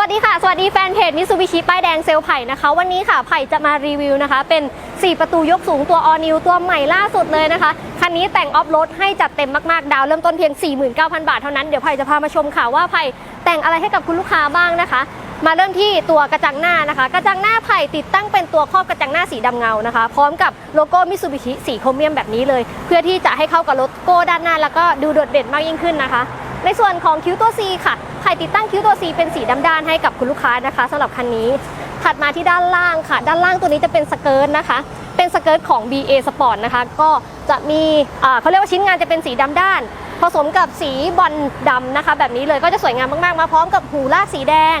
วัสดีค่ะ สวัสดีแฟนเพจมิซูบิชิป้ายแดงเซลไผ่นะคะ วันนี้ค่ะไผ่จะมารีวิวนะคะ เป็น 4 ประตูยกสูงตัว All New ตัวใหม่ล่าสุดเลยนะคะ คันนี้แต่งออฟโรดให้จัดเต็มมากๆ ดาวเริ่มต้นเพียง 49,000 บาทเท่านั้น เดี๋ยวไผ่จะพามาชมค่ะว่าไผ่แต่งอะไรให้กับคุณลูกค้าบ้างนะคะ มาเริ่มที่ตัวกระจังหน้านะคะ กระจังหน้าไผ่ติดตั้งเป็นตัวครอบกระจังหน้าสีดำเงานะคะ พร้อมกับโลโก้มิซูบิชิสีโครเมียมแบบนี้เลย เพื่อที่จะให้เข้ากับโลโก้ด้านหน้า แล้วก็ดูโดดเด่นมากยิ่งขึ้นนะคะ ในส่วนของคิ้วตัว C ค่ะ ไผ่ติดตั้งคิ้วตัว C เป็นสีดำด้านให้กับคุณลูกค้านะคะสำหรับคันนี้ ถัดมาที่ด้านล่างค่ะ ด้านล่างตัวนี้จะเป็นสเกิร์ตนะคะ เป็นสเกิร์ตของ BA Sport นะคะ ก็จะมีอ่าเขาเรียกว่าชิ้นงานจะเป็นสีดำด้าน ผสมกับสีบอลดำนะคะ แบบนี้เลยก็จะสวยงามมากๆมาพร้อมกับหูลากสีแดง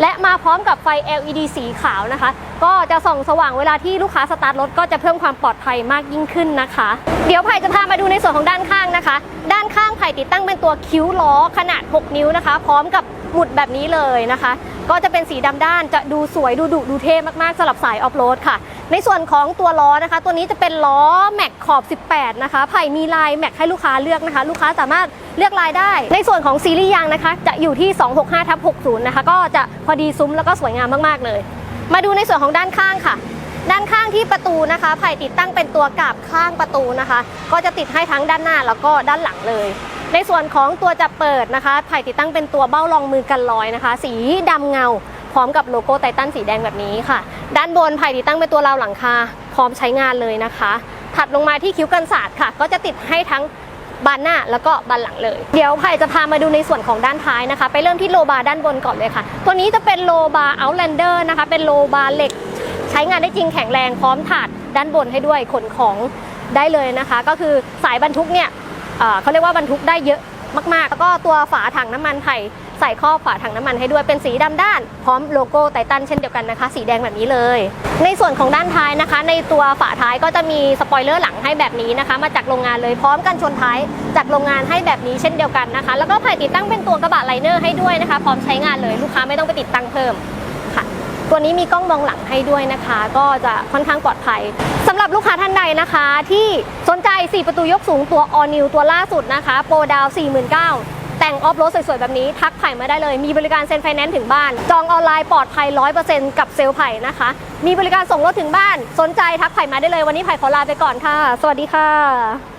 และมาพร้อมกับไฟ LED สีขาวนะคะ ก็จะส่องสว่างเวลาที่ลูกค้าสตาร์ทรถก็จะเพิ่มความปลอดภัยมากยิ่งขึ้นนะคะ เดี๋ยวไผ่จะพามาดูในส่วนของด้านข้างนะคะ ด้านข้างไผ่ติดตั้งเป็นตัวคิ้วล้อขนาด 6 นิ้วนะคะ พร้อมกับหมุดแบบนี้เลยนะคะ ก็จะเป็นสีดำด้านจะดูสวยดูดุดูเท่มากๆสำหรับสายออฟโรดค่ะ ในส่วนของตัวล้อนะคะ ตัวนี้จะเป็นล้อแม็กขอบ 18 นะคะไผ่มีลายแม็กให้ลูกค้าเลือกนะคะ ลูกค้าสามารถเลือกลายได้ ในส่วนของซีรีส์ยางนะคะ จะอยู่ที่ 265ทับ60 นะคะ ก็จะพอดีซุ้มแล้วก็สวยงามมากๆเลย มาดูในส่วนของด้านข้างค่ะ ด้านข้างที่ประตูนะคะไผ่ติดตั้งเป็นตัวกาบข้างประตูนะคะ ก็จะติดให้ทั้งด้านหน้าแล้วก็ด้านหลังเลย ในส่วนของตัวจับเปิดนะคะไผ่ติดตั้งเป็นตัวเบ้ารองมือกันลอยนะคะ สีดำเงา พร้อมกับโลโก้ไททันสีแดงแบบนี้ค่ะ ด้านบนไผ่ติดตั้งเป็นตัวราวหลังคา พร้อมใช้งานเลยนะคะ ถัดลงมาที่คิ้วกันศาสตร์ค่ะ ก็จะติดให้ทั้งบานหน้าแล้วก็บานหลังเลย เดี๋ยวไผ่จะพามาดูในส่วนของด้านท้ายนะคะ ไปเริ่มที่โลบาร์ด้านบนก่อนเลยค่ะ ตัวนี้จะเป็นโลบาร์เอาท์แลนเดอร์นะคะ เป็นโลบาร์เหล็ก ใช้งานได้จริงแข็งแรงพร้อมถาดด้านบนให้ด้วยขนของได้เลยนะคะ ก็คือสายบรรทุกเนี่ยเขาเรียกว่าบรรทุกได้เยอะมากๆ แล้วก็ตัวฝาถังน้ำมันไผ่ ใส่ข้อบฝาถังน้ำมันให้ด้วยเป็นสีดำด้าน พร้อมโลโก้ไททันเช่นเดียวกันนะคะ สีแดงแบบนี้เลย ในส่วนของด้านท้ายนะคะ ในตัวฝาท้ายก็จะมีสปอยเลอร์หลังให้แบบนี้นะคะ มาจากโรงงานเลยพร้อมกันชนท้ายจากโรงงานให้แบบนี้เช่นเดียวกันนะคะ แล้วก็ผ่ติดตั้งเป็นตัวกระบะไลเนอร์ให้ด้วยนะคะ พร้อมใช้งานเลยลูกค้าไม่ต้องไปติดตั้งเพิ่มค่ะตัวนี้มีกล้องมองหลังให้ด้วยนะคะ ก็จะค่อนข้างปลอดภัยสำหรับลูกค้าท่านใดนะคะ ที่สนใจ 4 ประตูยกสูงตัว All New ตัวล่าสุดนะคะ โปรดาว 49,000 แต่งออฟโรดสวยๆ แบบนี้ ทักไผ่มาได้เลย มีบริการเซ็นไฟแนนซ์ถึงบ้าน จองออนไลน์ปลอดภัย 100%กับเซลไผ่นะคะ มีบริการส่งรถถึงบ้าน สนใจทักไผ่มาได้เลยวันนี้ไผ่ขอลาไปก่อนค่ะ สวัสดีค่ะ